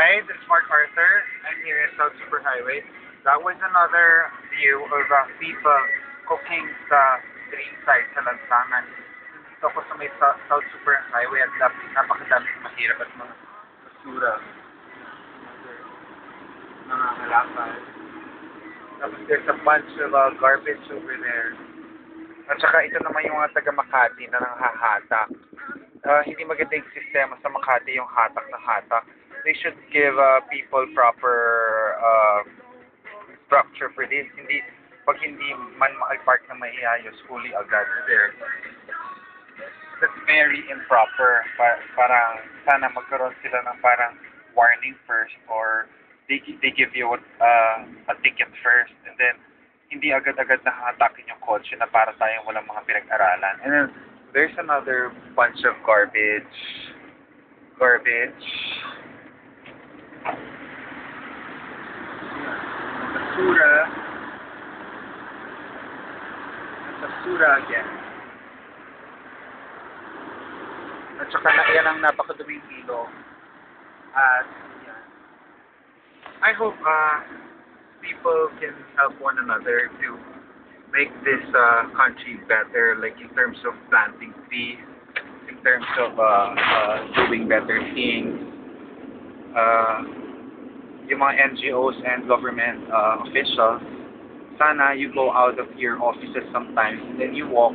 MacArthur. I'm here in South Super Highway. That was another view of uh, people cooking sa green side sa lansangan. Dito ako sa may South, South Super Highway at nap napakadaming mahirap at mga basura. Mga halapan. Tapos there's a bunch of uh, garbage over there. At saka ito naman yung mga taga Makati na nanghahatak. Uh, hindi maganda sistema sa Makati yung hatak na hatak. They should give uh, people proper uh, structure for this. Hindi, pag hindi man makipart na maiayos, huli agad. There. That's very improper. Pa- parang sana magkaroon sila ng parang warning first or they, they give you uh, a ticket first and then hindi agad-agad nakahatakin yung kotse na para tayong walang mga pinag-aralan. And then, there's another bunch of garbage. Garbage. Basura. Basura again. At saka na yan ang napakaduming ilog. At, yan. I hope, uh, people can help one another to make this uh, country better, like in terms of planting trees, in terms of uh, uh, doing better things. Uh, yung mga NGOs and government uh, officials, sana you go out of your offices sometimes and then you walk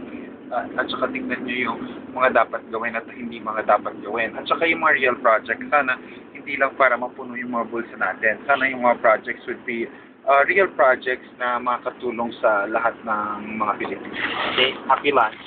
uh, at saka tingnan nyo yung mga dapat gawin at hindi mga dapat gawin. At saka yung mga real projects, sana hindi lang para mapuno yung mga bulsa natin. Sana yung mga projects would be uh, real projects na makatulong sa lahat ng mga Pilipino. Okay, happy lunch.